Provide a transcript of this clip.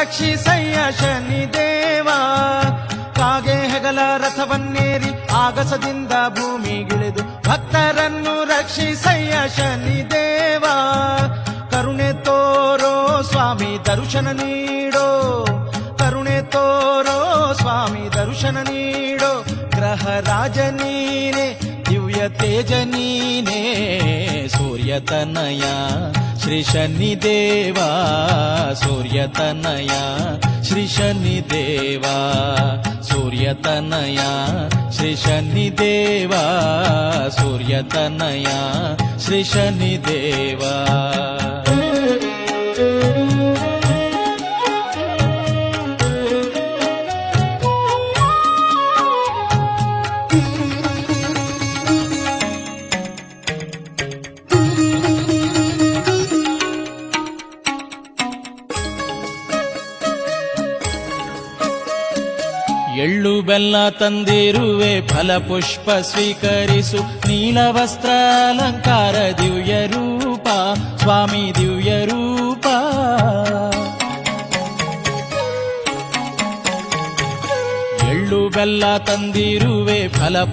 ರಕ್ಷಿಸಯ್ಯ ಶನಿದೇವ ಕಾಗೆ ಹೆಗಲ ರಥವನ್ನೇರಿ ಆಗಸದಿಂದ ಭೂಮಿಗಿಳಿದು ಭಕ್ತರನ್ನು ರಕ್ಷಿಸಯ್ಯ ಶನಿದೇವ ಕರುಣೆ ತೋರೋ ಸ್ವಾಮಿ ದರ್ಶನ ನೀಡೋ. ಕರುಣೆ ತೋರೋ ಸ್ವಾಮಿ ದರ್ಶನ ನೀಡೋ. ಗ್ರಹ ರಾಜ ನೀನೆ, ದಿವ್ಯ ತೇಜ ನೀನೆ ಸೂರ್ಯತನಯ श्रीशनिदेवा सूर्यतनया श्रीशनिदेवा सूर्यतनया श्रीशनिदेवा सूर्यतनया श्रीशनिदेवा ಎಳ್ಳು ಬೆಲ್ಲ ತಂದಿರುವೆ, ಫಲ ಪುಷ್ಪ ಸ್ವೀಕರಿಸು. ನೀಲವಸ್ತ್ರ ಅಲಂಕಾರ ದಿವ್ಯ ರೂಪ, ಸ್ವಾಮಿ ದಿವ್ಯ ರೂಪ. ಎಳ್ಳು ಬೆಲ್ಲ ತಂದಿರುವೆ, ಫಲ